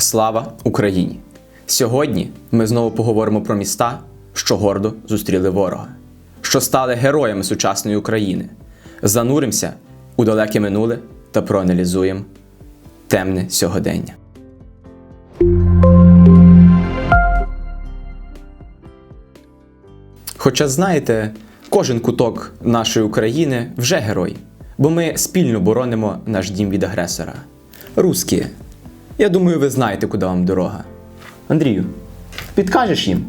Слава Україні! Сьогодні ми знову поговоримо про міста, що гордо зустріли ворога, що стали героями сучасної України. Зануримося у далеке минуле та проаналізуємо темне сьогодення. Хоча, знаєте, кожен куток нашої України вже герой, бо ми спільно боронимо наш дім від агресора. Русські, я думаю, ви знаєте, куди вам дорога. Андрію, підкажеш їм?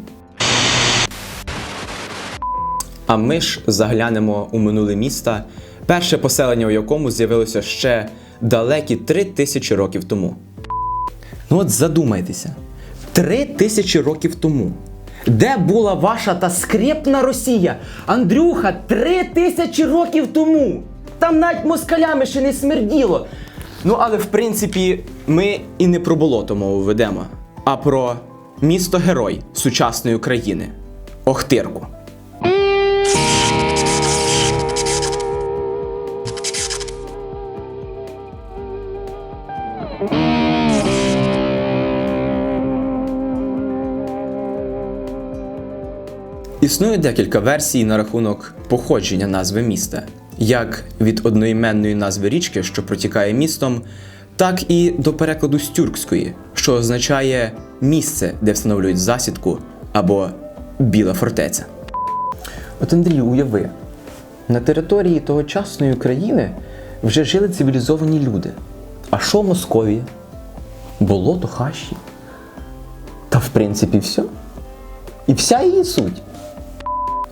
А ми ж заглянемо у минуле міста, перше поселення у якому з'явилося ще далекі три тисячі років тому. Ну от задумайтеся, три тисячі років тому. Де була ваша та скрепна Росія? Андрюха, три тисячі років тому! Там навіть москалями ще не смерділо. Ну, але в принципі, ми і не про болото мову ведемо, а про місто-герой сучасної України Охтирку. Існує декілька версій на рахунок походження назви міста, як від одноіменної назви річки, що протікає містом, так і до перекладу з тюркської, що означає місце, де встановлюють засідку або біла фортеця. От Андрію, уяви, на території тогочасної України вже жили цивілізовані люди. А що Московія? Болото хащі. Та в принципі все. І вся її суть.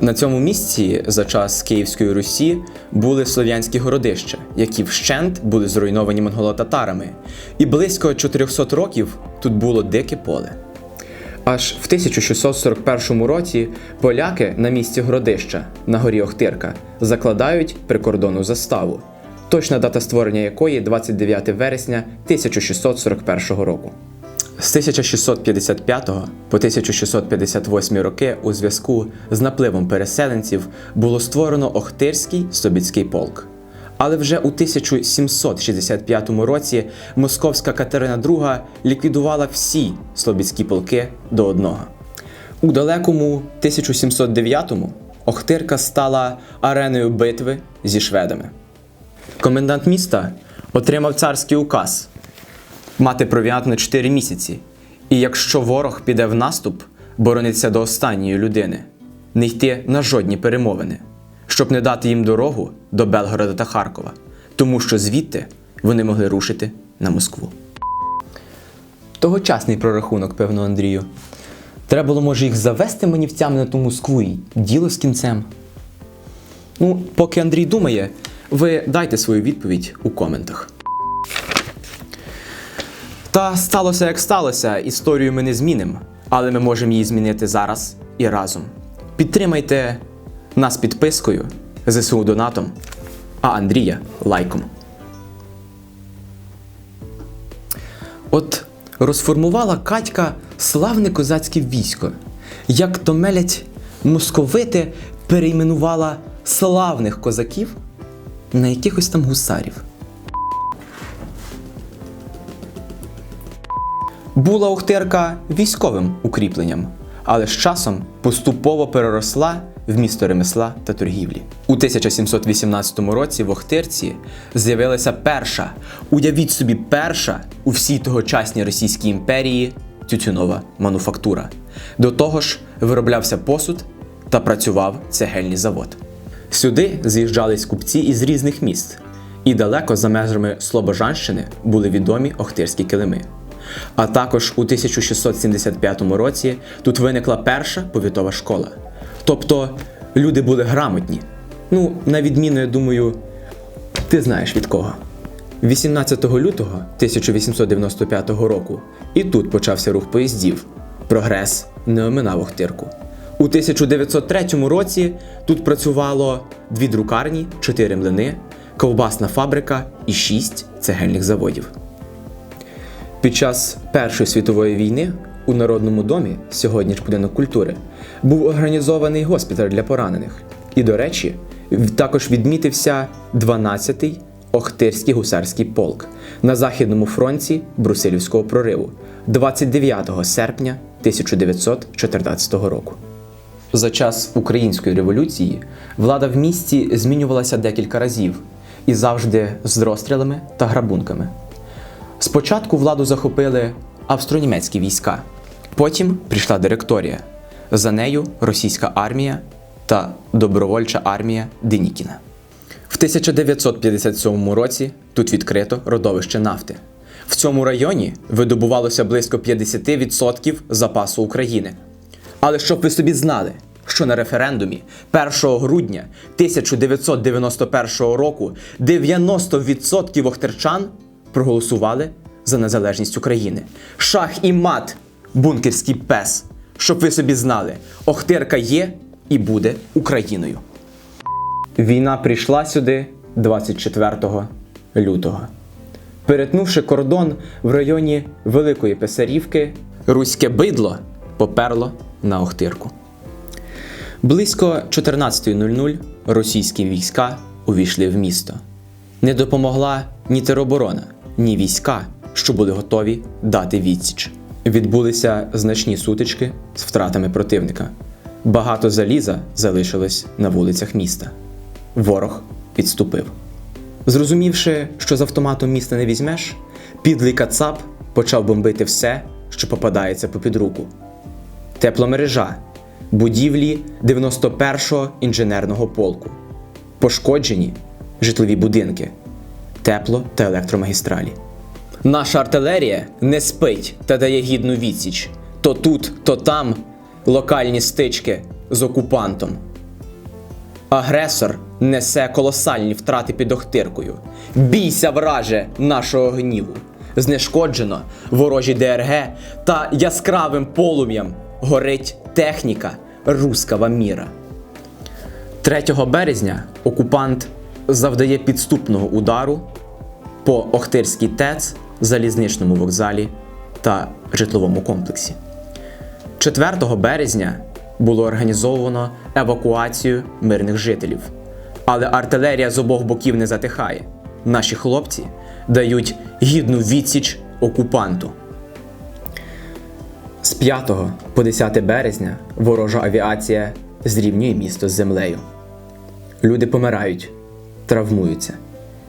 На цьому місці за час Київської Русі були слов'янські городища, які вщент були зруйновані монголо-татарами, і близько 400 років тут було дике поле. Аж в 1641 році поляки на місці городища на горі Охтирка закладають прикордонну заставу, точна дата створення якої 29 вересня 1641 року. З 1655 по 1658 роки у зв'язку з напливом переселенців було створено Охтирський Собіцький полк. Але вже у 1765 році московська Катерина II ліквідувала всі слобідські полки до одного. У далекому 1709-му Охтирка стала ареною битви зі шведами. Комендант міста отримав царський указ мати провіант на 4 місяці. І якщо ворог піде в наступ, борониться до останньої людини, не йти на жодні перемовини, щоб не дати їм дорогу до Белгорода та Харкова, тому що звідти вони могли рушити на Москву. Тогочасний прорахунок, певно, Андрію. Треба було, може, їх завести манівцями на ту Москву і діло з кінцем. Ну, поки Андрій думає, ви дайте свою відповідь у коментах. Та сталося як сталося, історію ми не змінимо, але ми можемо її змінити зараз і разом. Підтримайте нас підпискою, ЗСУ донатом, а Андрія лайком. От розформувала Катька славне козацьке військо. Як то мелять московити перейменувала славних козаків на якихось там гусарів. Була Охтирка військовим укріпленням, але з часом поступово переросла в місто ремесла та торгівлі. У 1718 році в Охтирці з'явилася перша, уявіть собі, перша у всій тогочасній Російській імперії тютюнова мануфактура. До того ж, вироблявся посуд та працював цегельний завод. Сюди з'їжджались купці із різних міст, і далеко за межами Слобожанщини були відомі охтирські килими. А також у 1675 році тут виникла перша повітова школа. Тобто люди були грамотні. Ну, на відміну, я думаю, ти знаєш від кого. 18 лютого 1895 року і тут почався рух поїздів. Прогрес не оминав Охтирку. У 1903 році тут працювало дві друкарні, чотири млини, ковбасна фабрика і шість цегельних заводів. Під час Першої світової війни у Народному домі, сьогодні ж будинок культури, був організований госпіталь для поранених. І, до речі, також відмітився 12-й Охтирський гусарський полк на Західному фронті Брусилівського прориву 29 серпня 1914 року. За час української революції влада в місті змінювалася декілька разів і завжди з розстрілами та грабунками. Спочатку владу захопили австро-німецькі війська, потім прийшла директорія. За нею російська армія та добровольча армія Денікіна. В 1957 році тут відкрито родовище нафти. В цьому районі видобувалося близько 50% запасу України. Але щоб ви собі знали, що на референдумі 1 грудня 1991 року 90% охтерчан проголосували за незалежність України. Шах і мат, бункерський пес. Щоб ви собі знали, Охтирка є і буде Україною. Війна прийшла сюди 24 лютого. Перетнувши кордон в районі Великої Писарівки, руське бидло поперло на Охтирку. Близько 14.00 російські війська увійшли в місто. Не допомогла ні тероборона, ні війська, що були готові дати відсіч. Відбулися значні сутички з втратами противника. Багато заліза залишилось на вулицях міста. Ворог відступив. Зрозумівши, що з автоматом міста не візьмеш, підлий кацап почав бомбити все, що попадається попід руку. Тепломережа, будівлі 91-го інженерного полку, пошкоджені житлові будинки, тепло та електромагістралі. Наша артилерія не спить та дає гідну відсіч. То тут, то там локальні стички з окупантом. Агресор несе колосальні втрати під Охтиркою. Бійся, враже, нашого гніву. Знешкоджено ворожі ДРГ та яскравим полум'ям горить техніка рускава міра. 3 березня окупант завдає підступного удару по Охтирській ТЕЦ, залізничному вокзалі та житловому комплексі. 4 березня було організовано евакуацію мирних жителів. Але артилерія з обох боків не затихає. Наші хлопці дають гідну відсіч окупанту. З 5 по 10 березня ворожа авіація зрівнює місто з землею. Люди помирають, травмуються.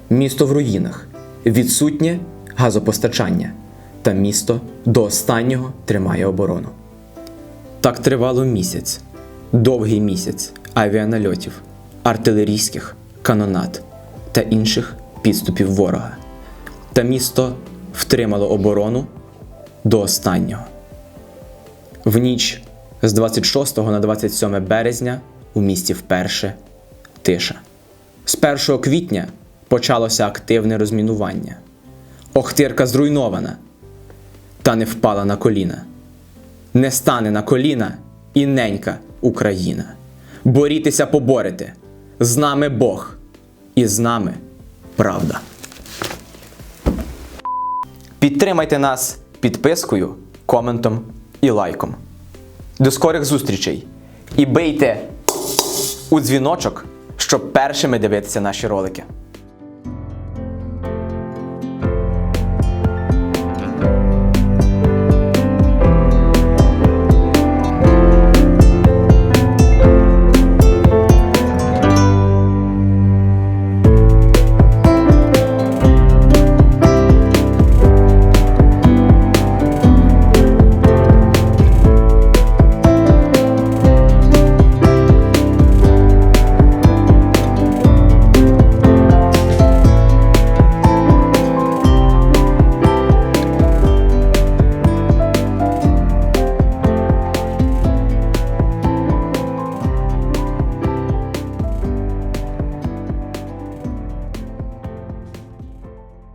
Місто в руїнах, відсутнє газопостачання, та місто до останнього тримає оборону. Так тривало місяць, довгий місяць авіанальотів, артилерійських канонат та інших підступів ворога. Та місто втримало оборону до останнього. В ніч з 26 на 27 березня у місті вперше тиша. З 1 квітня почалося активне розмінування. Охтирка зруйнована, та не впала на коліна не стане на коліна і ненька Україна. Борітеся поборете. З нами Бог, і з нами правда. Підтримайте нас підпискою, коментом і лайком. До скорих зустрічей! І бийте у дзвіночок, щоб першими дивитися наші ролики.